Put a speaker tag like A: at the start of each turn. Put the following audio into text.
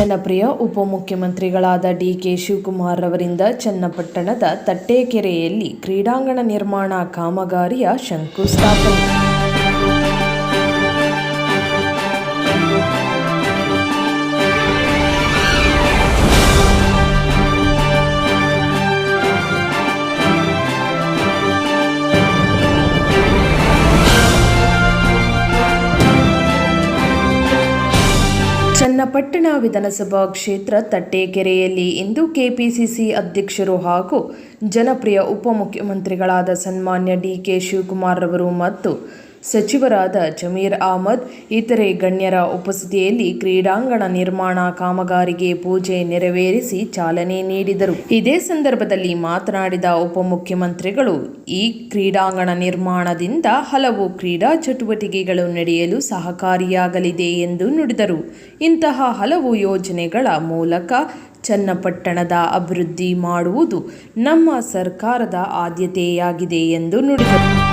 A: ಜನಪ್ರಿಯ ಉಪಮುಖ್ಯಮಂತ್ರಿಗಳಾದ D K Shivakumar ಅವರಿಂದ ಚನ್ನಪಟ್ಟಣದ ತಟ್ಟೇಕೆರೆಯಲ್ಲಿ ಕ್ರೀಡಾಂಗಣ ನಿರ್ಮಾಣ ಕಾಮಗಾರಿಯ ಶಂಕುಸ್ಥಾಪನೆ. ಚನ್ನಪಟ್ಟಣ ವಿಧಾನಸಭಾ ಕ್ಷೇತ್ರ ತಟ್ಟೇಕೆರೆಯಲ್ಲಿ ಇಂದು ಕೆಪಿಸಿಸಿ ಅಧ್ಯಕ್ಷರು ಹಾಗೂ ಜನಪ್ರಿಯ ಉಪಮುಖ್ಯಮಂತ್ರಿಗಳಾದ ಸನ್ಮಾನ್ಯ ಡಿಕೆ ಶಿವಕುಮಾರ್ ಅವರು ಮತ್ತು ಸಚಿವರಾದ ಜಮೀರ್ ಅಹಮದ್, ಇತರೆ ಗಣ್ಯರ ಉಪಸ್ಥಿತಿಯಲ್ಲಿ ಕ್ರೀಡಾಂಗಣ ನಿರ್ಮಾಣ ಕಾಮಗಾರಿಗೆ ಪೂಜೆ ನೆರವೇರಿಸಿ ಚಾಲನೆ ನೀಡಿದರು. ಇದೇ ಸಂದರ್ಭದಲ್ಲಿ ಮಾತನಾಡಿದ ಉಪಮುಖ್ಯಮಂತ್ರಿಗಳು, ಈ ಕ್ರೀಡಾಂಗಣ ನಿರ್ಮಾಣದಿಂದ ಹಲವು ಕ್ರೀಡಾ ಚಟುವಟಿಕೆಗಳು ನಡೆಯಲು ಸಹಕಾರಿಯಾಗಲಿದೆ ಎಂದು ನುಡಿದರು. ಇಂತಹ ಹಲವು ಯೋಜನೆಗಳ ಮೂಲಕ ಚನ್ನಪಟ್ಟಣದ ಅಭಿವೃದ್ಧಿ ಮಾಡುವುದು ನಮ್ಮ ಸರ್ಕಾರದ ಆದ್ಯತೆಯಾಗಿದೆ ಎಂದು ನುಡಿದರು.